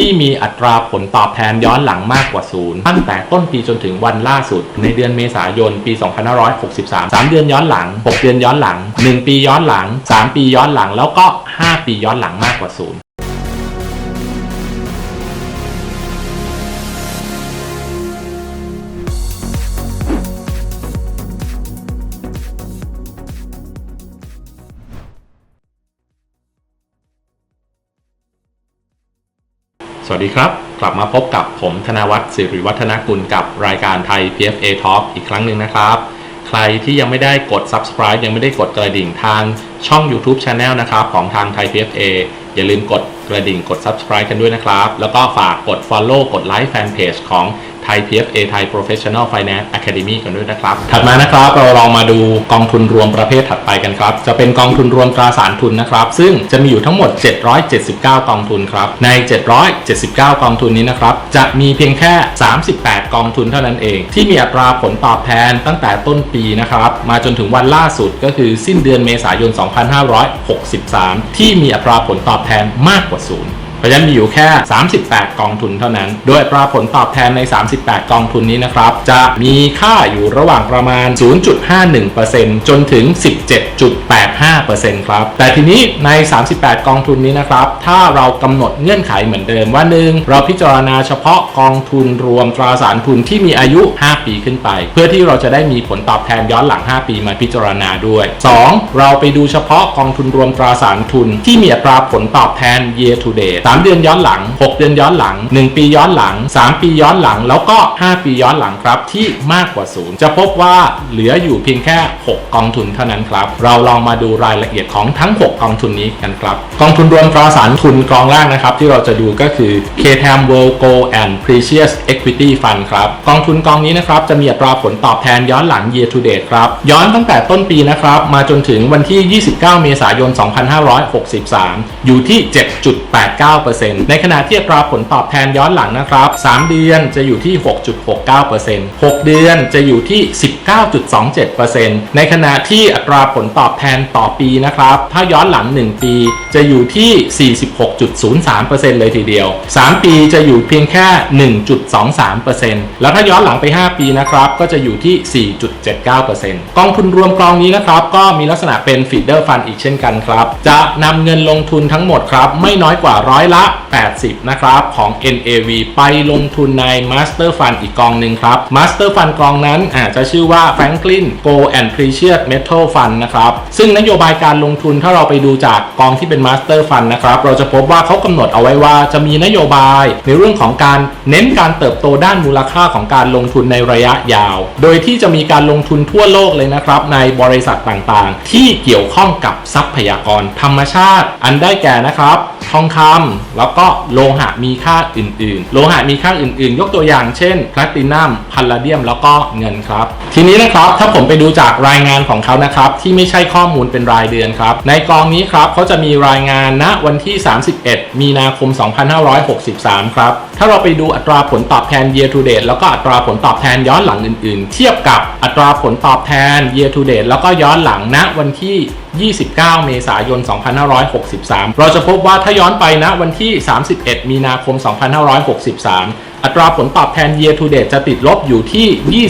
ที่มีอัตราผลตอบแทนย้อนหลังมากกว่าศูนย์ตั้งแต่ต้นปีจนถึงวันล่าสุด ในเดือนเมษายน ปี 2563 3 เดือนย้อนหลัง 6 เดือนย้อนหลัง 1 ปีย้อนหลัง 3 ปีย้อนหลังแล้วก็ 5 ปีย้อนหลังมากกว่าศูนย์ วัสดีครับ กลับมาพบกับผมธนวัฒน์สิริวัฒนกุลกับรายการไทย PFA Talk อีกครั้งหนึ่งนะครับ ใครที่ยังไม่ได้กด subscribe ยังไม่ได้กดกระดิ่งทางช่อง YouTube Channel นะครับ ของทางไทย PFA อย่าลืมกดกระดิ่งกด subscribe กันด้วยนะครับ แล้วก็ฝากกด follow กดไลค์แฟนเพจของ ไทย PFA ไทย Professional Finance Academy กันด้วยนะครับ ถัดมานะครับเราลองมาดูกองทุนรวมประเภทถัดไปกันครับ จะเป็นกองทุนรวมตราสารทุนนะครับ ซึ่งจะมีอยู่ทั้งหมด 779 กองทุนครับ ใน 779 กองทุนนี้นะครับ จะมีเพียงแค่ 38 กองทุนเท่านั้นเอง ที่มีอัตราผลตอบแทนตั้งแต่ต้นปีนะครับ มาจนถึงวันล่าสุดก็คือสิ้นเดือนเมษายน 2563 ที่มีอัตราผลตอบแทนมากกว่าศูนย์ เพราะฉะนั้นมีอยู่แค่ 38 กองทุนเท่านั้น โดยอัตราผลตอบแทนใน 38 กองทุนนี้นะครับ จะมีค่าอยู่ระหว่างประมาณ 0.51%จนถึง 17.85%ครับ แต่ทีนี้ใน 38 กองทุนนี้นะครับ ถ้าเรากำหนดเงื่อนไขเหมือนเดิมว่า 1. เราพิจารณาเฉพาะกองทุนรวมตราสารทุนที่มีอายุ 5 ปีขึ้นไป เพื่อที่เราจะได้มีผลตอบแทนย้อนหลัง 5 ปีมาพิจารณาด้วย 2. เราไปดูเฉพาะกองทุนรวมตราสารทุนที่มีอัตราผลตอบแทน year to date 3 เดือนย้อนหลัง 6 เดือนย้อนหลัง 1 ปีย้อนหลัง 3 ปีย้อนหลัง แล้วก็ 5 ปีย้อนหลังครับ ที่มากกว่าศูนย์จะพบว่าเหลืออยู่เพียงแค่ 6 กองทุนเท่านั้นครับ เราลองมาดูรายละเอียดของทั้ง 6 กองทุนนี้กันครับ กองทุนรวมตราสารทุนกองแรกนะครับ ที่เราจะดูก็คือ KTAM World Gold and Precious Equity Fund ครับกองทุนกองนี้นะครับจะมีอัตราผลตอบแทนย้อนหลัง year to date ครับย้อนตั้งแต่ต้นปีนะครับมาจนถึงวันที่ 29 เมษายน 2563 อยู่ที่ 7.89%ในขณะที่อัตราผลตอบแทนย้อนหลังนะครับ 3 เดือนจะอยู่ที่ 6.69% 6 เดือนจะอยู่ที่ 19.27%ในขณะที่อัตราผลตอบแทนต่อปีนะครับ ถ้าย้อนหลัง 1 ปีจะอยู่ที่ 46.03%เลยทีเดียว 3 ปีจะอยู่เพียงแค่ 1.23%แล้วถ้าย้อนหลังไป 5 ปีนะครับ ก็จะอยู่ที่ 4.79%กองทุนรวมกองนี้นะครับ ก็มีลักษณะเป็นฟีเดอร์ฟันอีกเช่นกันครับ จะนำเงินลงทุนทั้งหมดครับ ไม่น้อยกว่าร้อยละ 80 นะครับ ของ NAV ไปลงทุนใน Master Fund อีกกองหนึ่งครับ Master Fund กองนั้นอาจจะชื่อว่า Franklin Gold and Precious Metal Fund นะครับ ซึ่งนโยบายการลงทุนถ้าเราไปดูจากกองที่เป็น Master Fund นะครับ เราจะพบว่าเขากำหนดเอาไว้ว่าจะมีนโยบายในเรื่องของการเน้นการเติบโตด้านมูลค่าของการลงทุนในระยะยาว โดยที่จะมีการลงทุนทั่วโลกเลยนะครับ ในบริษัทต่างๆ ที่เกี่ยวข้องกับทรัพยากรธรรมชาติ อันได้แก่นะครับ ทองคำแล้วก็โลหะมีค่าอื่น ๆ โลหะมีค่าอื่น ๆ ยกตัวอย่างเช่นแพลตินัมพาลาเดียมแล้วก็เงินครับ ทีนี้นะครับถ้าผมไปดูจากรายงานของเขานะครับที่ไม่ใช่ข้อมูลเป็นรายเดือนครับ ในกองนี้ครับเขาจะมีรายงานณวันที่ 31 มีนาคม 2563 ครับ ถ้าเราไปดูอัตราผลตอบแทน year to date แล้วก็อัตราผลตอบแทนย้อนหลังอื่น ๆ เทียบกับอัตราผลตอบแทน year to date แล้วก็ย้อนหลังณวันที่29 เมษายน 2563 เราจะพบว่าถ้าย้อนไปนะวันที่ 31 มีนาคม 2563 อัตราผลตอบแทน year to date จะติดลบอยู่ที่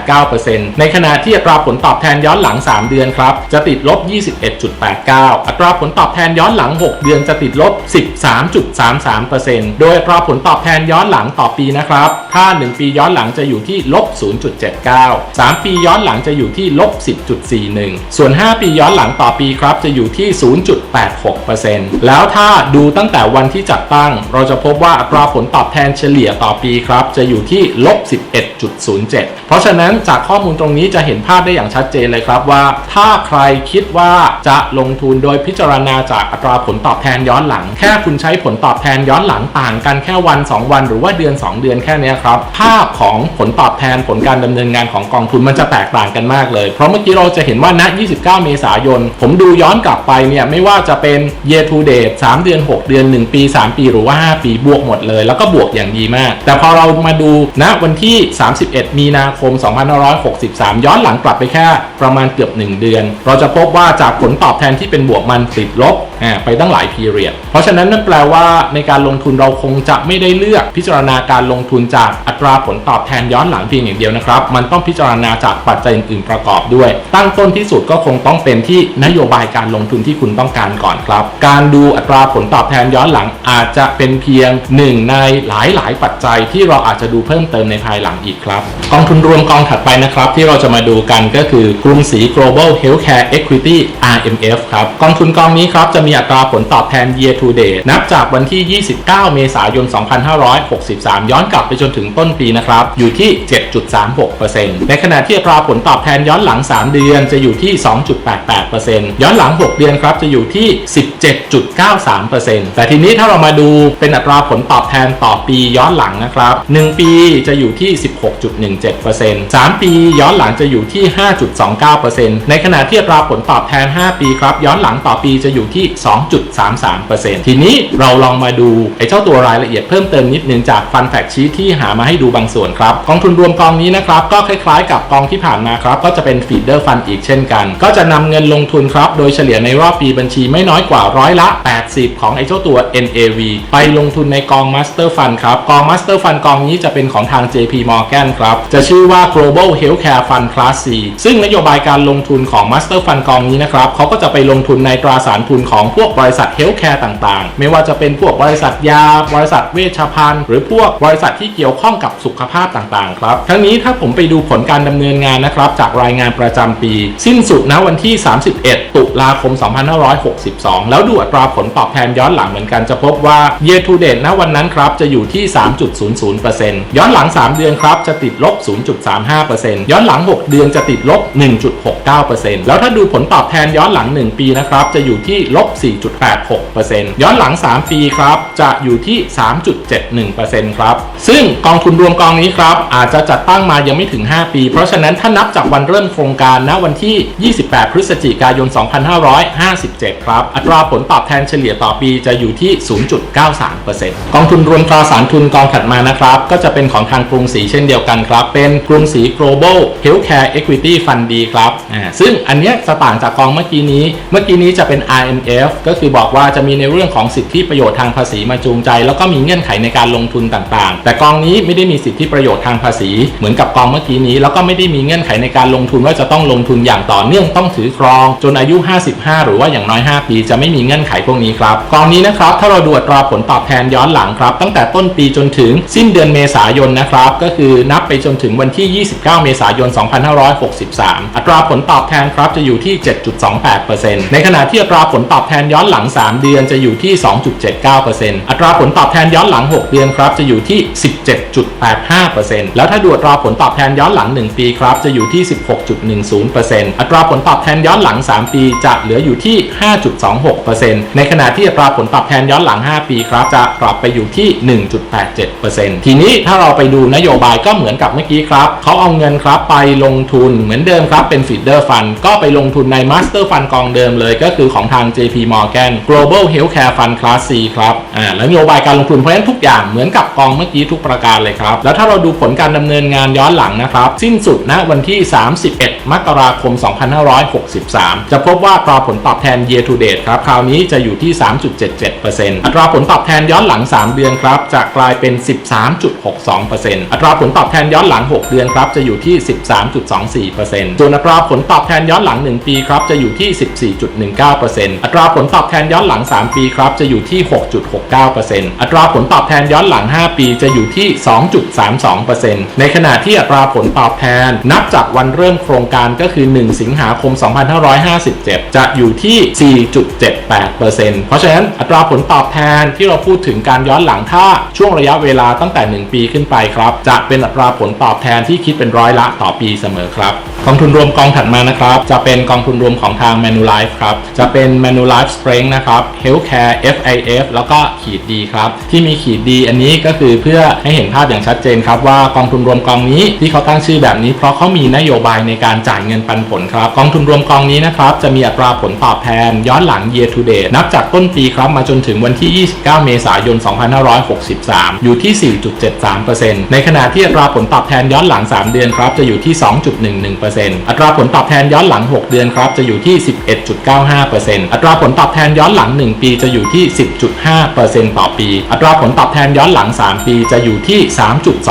21.89%ในขณะที่อัตราผลตอบแทนย้อนหลัง 3 เดือนครับจะติดลบ 21.89 อัตราผลตอบแทนย้อนหลัง 6 เดือนจะติดลบ 13.33%โดยอัตราผลตอบแทนย้อนหลังต่อปีนะครับ ถ้า 1 ปีย้อนหลังจะอยู่ที่ลบ 0.79 3 ปีย้อนหลังจะอยู่ที่ลบ 10.41 ส่วน 5 ปีย้อนหลังต่อปีครับจะอยู่ที่ 0.86%แล้วถ้าดูตั้งแต่วันที่จัดตั้ง เราจะพบว่าอัตราผลตอบแทนเฉลี่ยต่อปีครับจะอยู่ที่ลบ 11.07 เพราะฉะนั้นจากข้อมูลตรงนี้จะเห็นภาพได้อย่างชัดเจนเลยครับว่า ถ้าใครคิดว่าจะลงทุนโดยพิจารณาจากอัตราผลตอบแทนย้อนหลัง แค่คุณใช้ผลตอบแทนย้อนหลังต่างกันแค่วัน 2 วัน หรือว่าเดือน 2 เดือนแค่นี้ครับภาพของผลตอบแทนผลการดำเนินงานของกองทุนมันจะแตกต่างกันมากเลย เพราะเมื่อกี้เราจะเห็นว่าณ 29 เมษายน ผมดูย้อนกลับไปเนี่ยไม่ว่าจะเป็น year to date 3 เดือน 6 เดือน 1 ปี 3 ปีหรือว่า 5 ปีบวกหมดเลย แล้วก็บวกอย่างดีมาก แต่พอเรามาดูณวันที่ 31 มีนาคม 2563 ย้อนหลังกลับไปแค่ประมาณเกือบ 1 เดือน เราจะพบว่าจากผลตอบแทนที่เป็นบวกมันติดลบไปตั้งหลายพีเรียด เพราะฉะนั้นนั่นแปลว่าในการลงทุนเราคงจะไม่ได้เลือกพิจารณาการลงทุนจากอัตราผลตอบแทนย้อนหลังเพียงอย่างเดียวนะครับ มันต้องพิจารณาจากปัจจัยอื่นๆประกอบด้วย ตั้งต้นที่สุดก็คงต้องเป็นที่นโยบายการลงทุนที่คุณต้องการก่อนครับ การดูอัตราผลตอบแทนย้อนหลังอาจจะเป็นเพียงหนึ่งในหลายๆปัจจัยที่เราอาจจะดูเพิ่มเติมในภายหลังอีกครับ กองทุนรวมกองถัดไปนะครับ ที่เราจะมาดูกันก็คือกรุงศรี global healthcare equity RMF ครับกองทุนกองนี้ครับจะมีอัตราผลตอบแทน year to date นับจากวันที่ 29 เมษายน 2563 ย้อนกลับไปจนถึงต้นปีนะครับอยู่ที่ 7.36%ในขณะที่อัตราผลตอบแทนย้อนหลัง 3 เดือนจะอยู่ที่ 2.88%ย้อนหลัง 6 เดือนครับจะอยู่ที่ 17.93%แต่ทีนี้ถ้าเรามาดูเป็นอัตราผลตอบแทนต่อปีย้อนหลังนะครับ 1 ปีจะอยู่ที่ 16.17% 3 ปีย้อนหลังจะอยู่ที่ 5.29%ในขณะที่อัตราผลตอบแทน 5 ปีครับ ย้อนหลังต่อปีจะอยู่ที่ 2.33%ทีนี้เราลองมาดูไอ้เจ้าตัวรายละเอียดเพิ่มเติมนิดนึงจากฟันแฟกชีที่หามาให้ดูบางส่วนครับกองทุนรวมกองนี้นะครับก็คล้ายๆ กับกองที่ผ่านมาครับ ก็จะเป็นฟีดเดอร์ฟันอีกเช่นกัน ก็จะนำเงินลงทุนครับ โดยเฉลี่ยในรอบปีบัญชีไม่น้อยกว่าร้อยละ 80 ของไอ้เจ้าตัว NAV ไปลงทุนในกอง Master Fund ครับกอง Master Fund กองนี้จะเป็นของทาง JP Morgan ครับ จะชื่อว่า Global Healthcare Fund Class C ซึ่งนโยบายการลงทุนของ Master Fund กองนี้นะครับเขาก็จะไปลงทุนในตราสารทุนของพวกบริษัท Healthcare ต่างๆ ไม่ว่าจะเป็นพวกบริษัทยา บริษัทเวชภัณฑ์ หรือพวกบริษัทที่เกี่ยวข้องกับสุขภาพต่างๆ ครับ ทั้งนี้ถ้าผมไปดูผลการดำเนินงานนะครับ จากรายงานประจำปี สิ้นสุดณวันที่ 31 ตุลาคม 2562 แล้วดูอัตราผลตอบแทนย้อนหลังเหมือนกันจะพบว่า year to date ณวันนั้นครับจะอยู่ที่3.00%ย้อนหลัง 3 เดือนครับจะติดลบ 0.35%ย้อนหลัง 6 เดือนจะติดลบ 1.69%แล้วถ้าดูผลตอบแทนย้อนหลัง 1 ปีนะครับจะอยู่ที่ลบ 4.86%ย้อนหลัง 3 ปีครับจะอยู่ที่ 3.71%ครับซึ่งกองทุนรวมกองนี้ครับอาจจะจัดตั้งมายังไม่ถึง 5 ปี เพราะฉะนั้นถ้านับจากวันเริ่มโครงการณวันที่ 28 พฤศจิกายน 2557 ครับ อัตราผลตอบแทนเฉลี่ยต่อปีจะอยู่ที่ 0.93%กองทุนรวมตราสารทุนกองถัดมานะครับ ก็จะเป็นของทางกรุงศรีเช่นเดียวกันครับ เป็นกรุงศรี global healthcare equity fund D ครับอ่าซึ่งอันเนี้ยจะต่างจากกองเมื่อกี้นี้ เมื่อกี้นี้จะเป็น RMF ก็คือบอกว่าจะมีในเรื่องของสิทธิประโยชน์ทางภาษีมาจูงใจ แล้วก็มีเงื่อนไขในการลงทุนต่างๆ แต่กองนี้ไม่ได้มีสิทธิประโยชน์ทางภาษี เหมือนกับกองเมื่อกี้นี้ แล้วก็ไม่ได้มีเงื่อนไขในการลงทุนว่าจะต้องลงทุนอย่างต่อเนื่องต้องถือครอง จนอายุ 55 หรือว่าอย่างน้อย 5 ปีจะไม่มีเงื่อนไขพวกนี้ครับกองนี้นะครับถ้าเราดูอัตราผลตอบแทนย้อนหลังครับตั้งแต่ต้นปีจนนถึงสิ้นเดือนเมษายนนะครับ ก็คือนับไปจนถึงวันที่ 29 เมษายน 2563 อัตราผลตอบแทนครับจะอยู่ที่ 7.28%ในขณะที่อัตราผลตอบแทนย้อนหลัง 3 เดือนจะอยู่ที่ 2.79%อัตราผลตอบแทนย้อนหลัง 6 เดือนครับจะอยู่ที่ 17.85%แล้วถ้าดูอัตราผลตอบแทนย้อนหลัง 1 ปีครับจะอยู่ที่ 16.10%อัตราผลตอบแทนย้อนหลัง 3 ปีจะเหลืออยู่ที่ 5.26%ในขณะที่อัตราผลตอบแทนย้อนหลัง 5 ปีครับจะกลับไปอยู่ที่7%ทีนี้ถ้าเราไปดูนโยบายก็เหมือนกับเมื่อกี้ครับเขาเอาเงินครับไปลงทุนเหมือนเดิมครับเป็นฟีดเดอร์ฟันก็ไปลงทุนใน Master Fund กองเดิมเลยก็คือของทาง JP Morgan Global Healthcare Fund Class C ครับอ่าแล้วนโยบายการลงทุนเพราะฉะนั้นทุกอย่างเหมือนกับกองเมื่อกี้ทุกประการเลยครับ แล้วถ้าเราดูผลการดำเนินงานย้อนหลังนะครับ สิ้นสุดณวันที่ 31 มกราคม 2563 จะพบว่าตราผลตอบแทน year to date ครับคราวนี้จะอยู่ที่ 3.77%อัตราผลตอบแทนย้อนหลัง 3 เดือนครับจะกลายเป็นเป็น 13.62%อัตราผลตอบแทนย้อนหลัง 6 เดือนครับจะอยู่ที่ 13.24%ส่วนอัตราผลตอบแทนย้อนหลัง 1 ปีครับจะอยู่ที่ 14.19%อัตราผลตอบแทนย้อนหลัง 3 ปีครับจะอยู่ที่ 6.69%อัตราผลตอบแทนย้อนหลัง 5 ปีจะอยู่ที่ 2.32%ในขณะที่อัตราผลตอบแทนนับจากวันเริ่มโครงการก็คือ 1 สิงหาคม 2557 จะอยู่ที่ 4.78%เพราะฉะนั้นอัตราผลตอบแทนที่เราพูดถึงการย้อนหลังถ้าช่วงระยะเวลาตั้งแต่ 1 ปีขึ้นไปครับ จะเป็นอัตราผลตอบแทนที่คิดเป็นร้อยละต่อปีเสมอครับ กองทุนรวมกองถัดมานะครับ จะเป็นกองทุนรวมของทาง Manulife ครับ จะเป็น Manulife Strength นะครับ Healthcare FIF แล้วก็ขีดดีครับ ที่มีขีดดีอันนี้ก็คือเพื่อให้เห็นภาพอย่างชัดเจนครับว่ากองทุนรวมกองนี้ที่เขาตั้งชื่อแบบนี้ เพราะเขามีนโยบายในการจ่ายเงินปันผลครับ กองทุนรวมกองนี้นะครับจะมีอัตราผลตอบแทนย้อนหลัง year to date นับจากต้นปีครับมาจนถึงวันที่ 29 เมษายน 2563อยู่ที่ 4.73%ในขณะที่อัตราผลตอบแทนย้อนหลัง 3 เดือนครับจะอยู่ที่ 2.11%อัตราผลตอบแทนย้อนหลัง 6 เดือนครับจะอยู่ที่ 11.95%อัตราผลตอบแทนย้อนหลัง 1 ปีจะอยู่ที่ 10.5%ต่อปี อัตราผลตอบแทนย้อนหลัง 3 ปีจะอยู่ที่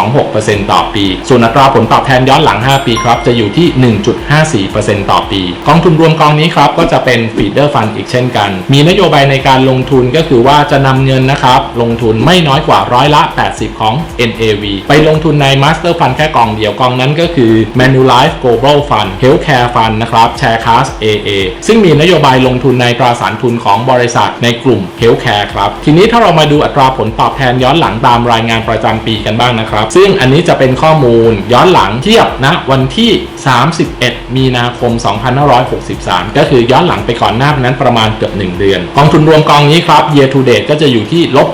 3.26%ต่อปี ส่วนอัตราผลตอบแทนย้อนหลัง 5 ปีครับจะอยู่ที่ 1.54%ต่อปี กองทุนรวมกองนี้ครับก็จะเป็นฟีเดอร์ฟันอีกเช่นกัน มีนโยบายในการลงทุนก็คือว่าจะนำเงินนะครับลงทุนไม่น้อยกว่าร้อยละ80 ของ NAV ไปลงทุนใน Master Fund แค่กองเดียวกองนั้นก็คือ Manulife Global Fund Healthcare Fund นะครับ Shareclass AA ซึ่งมีนโยบายลงทุนในตราสารทุนของบริษัทในกลุ่ม Healthcare ครับ ทีนี้ถ้าเรามาดูอัตราผลตอบแทนย้อนหลังตามรายงานประจำปีกันบ้างนะครับ ซึ่งอันนี้จะเป็นข้อมูลย้อนหลังเทียบณวันที่ 31 มีนาคม 2563 ก็คือย้อนหลังไปก่อนหน้านั้นประมาณเกือบ 1 เดือน กองทุนรวมกองนี้ครับ year to date ก็จะอยู่ที่ลบ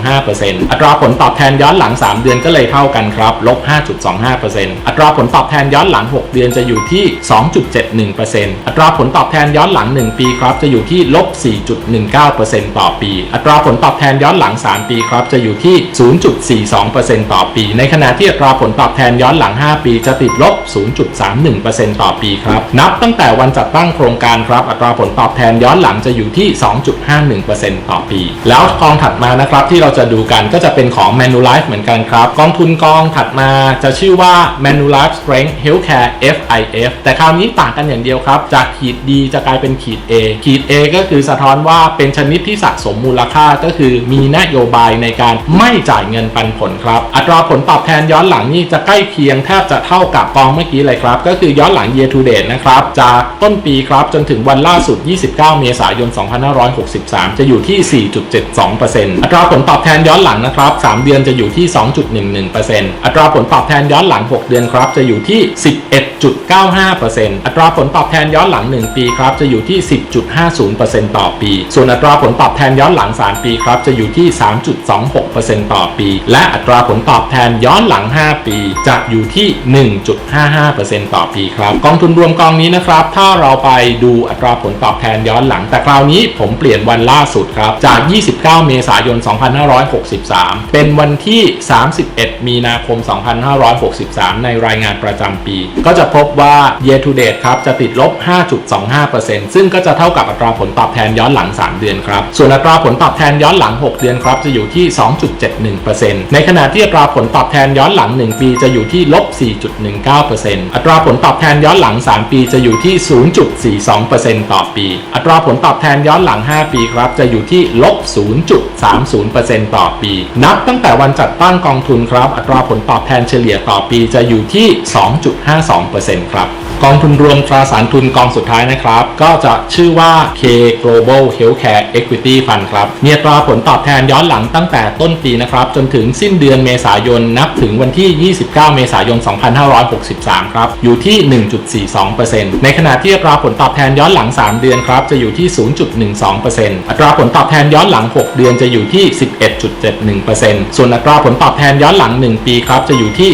5.25%อัตราผลตอบแทนย้อนหลัง 3 เดือนก็เลยเท่ากันครับลบ 5.25%อัตราผลตอบแทนย้อนหลัง 6 เดือนจะอยู่ที่ 2.71%อัตราผลตอบแทนย้อนหลัง 1 ปีครับจะอยู่ที่ลบ 4.19%ต่อปี อัตราผลตอบแทนย้อนหลัง 3 ปีครับจะอยู่ที่ 0.42%ต่อปี ในขณะที่อัตราผลตอบแทนย้อนหลัง 5 ปีจะติดลบ 0.31%ต่อปีครับ นับตั้งแต่วันจัดตั้งโครงการครับ อัตราผลตอบแทนย้อนหลังจะอยู่ที่ 2.51%ต่อปี แล้วกองถัดมานะครับที่เราจะดูกันก็จะเป็นของ Manulife เหมือนกันครับ กองทุนกองถัดมาจะชื่อว่า Manulife Strength Healthcare FIF แต่คราวนี้ต่างกันอย่างเดียวครับ จากขีด D จะกลายเป็นขีด A ขีด A ก็คือสะท้อนว่าเป็นชนิดที่สะสมมูลค่าก็คือมีนโยบายในการไม่จ่ายเงินปันผลครับ อัตราผลตอบแทนย้อนหลังนี่จะใกล้เคียงแทบจะเท่ากับกองเมื่อกี้เลยครับ ก็คือย้อนหลัง year to date นะครับจากต้นปีครับจนถึงวันล่าสุด 29 เมษายน 2563 จะอยู่ที่ 4.72%อัตราผลตอบแทนย้อนหลังนะครับ3 เดือนจะอยู่ที่ 2.11%อัตราผลตอบแทนย้อนหลัง 6 เดือนครับจะอยู่ที่ 11.95%อัตราผลตอบแทนย้อนหลัง 1 ปีครับจะอยู่ที่ 10.50%ต่อปี ส่วนอัตราผลตอบแทนย้อนหลัง 3 ปีครับจะอยู่ที่ 3.26%ต่อปี และอัตราผลตอบแทนย้อนหลัง 5 ปีจะอยู่ที่ 1.55%ต่อปีครับกองทุนรวมกองนี้นะครับ ถ้าเราไปดูอัตราผลตอบแทนย้อนหลัง แต่คราวนี้ผมเปลี่ยนวันล่าสุดครับ จาก 29 เมษายน 2563เป็นวันที่ 31 มีนาคม 2563 ในรายงานประจำปี ก็จะพบว่า year to date ครับ จะติดลบ 5.25%ซึ่งก็จะเท่ากับอัตราผลตอบแทนย้อนหลัง 3 เดือนครับ ส่วนอัตราผลตอบแทนย้อนหลัง 6 เดือนครับ จะอยู่ที่ 2.71%ในขณะที่อัตราผลตอบแทนย้อนหลัง 1 ปีจะอยู่ที่ลบ 4.19%อัตราผลตอบแทนย้อนหลัง 3 ปีจะอยู่ที่ 0.42%ต่อปี อัตราผลตอบแทนย้อนหลัง 5 ปีครับ จะอยู่ที่ลบ 0.30%ต่อปีนับตั้งแต่วันจัดตั้งกองทุนครับ อัตราผลตอบแทนเฉลี่ยต่อปีจะอยู่ที่ 2.52%ครับกองทุนรวมตราสารทุนกองสุดท้ายนะครับ ก็จะชื่อว่า K Global Healthcare Equity Fund ครับมีอัตราผลตอบแทนย้อนหลังตั้งแต่ต้นปีนะครับ จนถึงสิ้นเดือนเมษายน นับถึงวันที่ 29 เมษายน 2563 ครับ อยู่ที่ 1.42%ในขณะที่อัตราผลตอบแทนย้อนหลัง 3 เดือนครับ จะอยู่ที่ 0.12%อัตราผลตอบแทนย้อนหลัง 6 เดือนจะอยู่ที่ 11.71%ส่วนอัตราผลตอบแทนย้อนหลัง 1 ปีครับจะอยู่ที่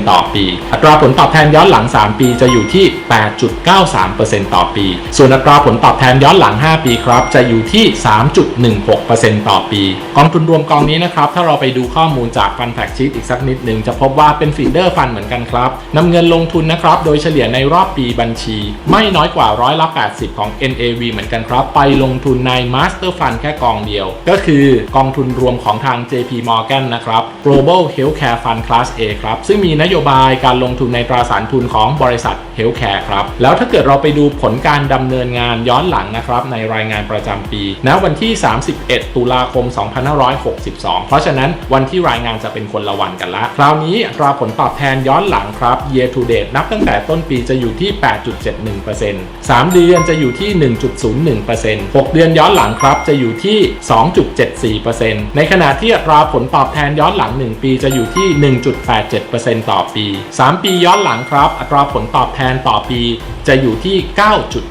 14.94%ต่อปี อัตราผลตอบแทนย้อนหลัง 3 ปีจะอยู่ที่ 8.93%ต่อปี ส่วนอัตราผลตอบแทนย้อนหลัง 5 ปีครับจะอยู่ที่ 3.16%ต่อปี กองทุนรวมกองนี้นะครับถ้าเราไปดูข้อมูลจากฟันแฟกชีตอีกสักนิดหนึ่งจะพบว่าเป็นฟีเดอร์ฟันเหมือนกันครับนำเงินลงทุนนะครับโดยเฉลี่ยในรอบปีบัญชี ไม่น้อยกว่าร้อยละ 80 ของ NAV เหมือนกันครับ ไปลงทุนใน Master Fund แค่กองเดียว ก็คือกองทุนรวมของทาง JP Morgan นะครับ Global Healthcare Fund Class A ครับ ซึ่งมีนโยบายการลงทุนในตราสารทุนของบริษัท Healthcare ครับ แล้วถ้าเกิดเราไปดูผลการดำเนินงานย้อนหลังนะครับในรายงานประจำปีณวันที่ 31 ตุลาคม 2562 เพราะฉะนั้นวันที่รายงานจะเป็นคนละวันกันละ คราวนี้ตราผลตอบแทนย้อนหลังครับ year to date นับตั้งแต่ต้นปีจะอยู่ที่ 8.71% 3 เดือนจะอยู่ที่ 1.01% 6 เดือนย้อนหลังครับจะอยู่ที่ 2.74%ในขณะที่อัตราผลตอบแทนย้อนหลัง 1 ปีจะอยู่ที่ 1.87%ต่อปี 3 ปีย้อนหลังครับ อัตราผลตอบแทนต่อปีจะอยู่ที่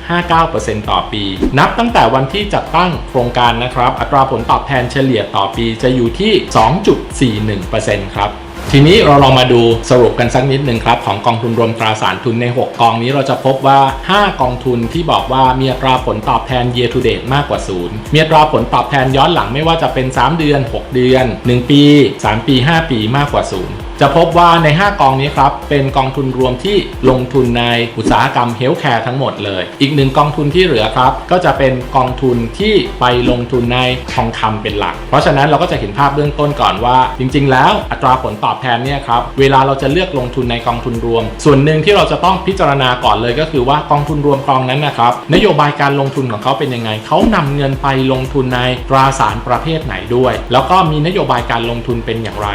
9.59%ต่อปี นับตั้งแต่วันที่จัดตั้งโครงการนะครับ อัตราผลตอบแทนเฉลี่ยต่อปีจะอยู่ที่ 2.41%ครับ ทีนี้เราลองมาดูสรุปกันสักนิดหนึ่งครับ ของกองทุนรวมตราสารทุนใน 6 กองนี้เราจะพบว่า 5 กองทุนที่บอกว่ามีอัตราผลตอบแทน year to date มากกว่าศูนย์มีอัตราผลตอบแทนย้อนหลังไม่ว่าจะเป็น 3 เดือน 6 เดือน 1 ปี 3 ปี 5 ปีมากกว่าศูนย์ จะพบว่าใน 5 กองนี้ครับ เป็นกองทุนรวมที่ลงทุนในอุตสาหกรรมเฮลท์แคร์ทั้งหมดเลย อีกหนึ่งกองทุนที่เหลือครับ ก็จะเป็นกองทุนที่ไปลงทุนในทองคำเป็นหลัก เพราะฉะนั้นเราก็จะเห็นภาพเบื้องต้นก่อนว่า จริง ๆ แล้วอัตราผลตอบแทนเนี่ยครับ เวลาเราจะเลือกลงทุนในกองทุนรวม ส่วนหนึ่งที่เราจะต้องพิจารณาก่อนเลยก็คือว่ากองทุนรวมกองนั้นนะครับ นโยบายการลงทุนของเขาเป็นยังไง เขานำเงินไปลงทุนในตราสารประเภทไหนด้วย แล้วก็มีนโยบายการลงทุนเป็นอย่างไร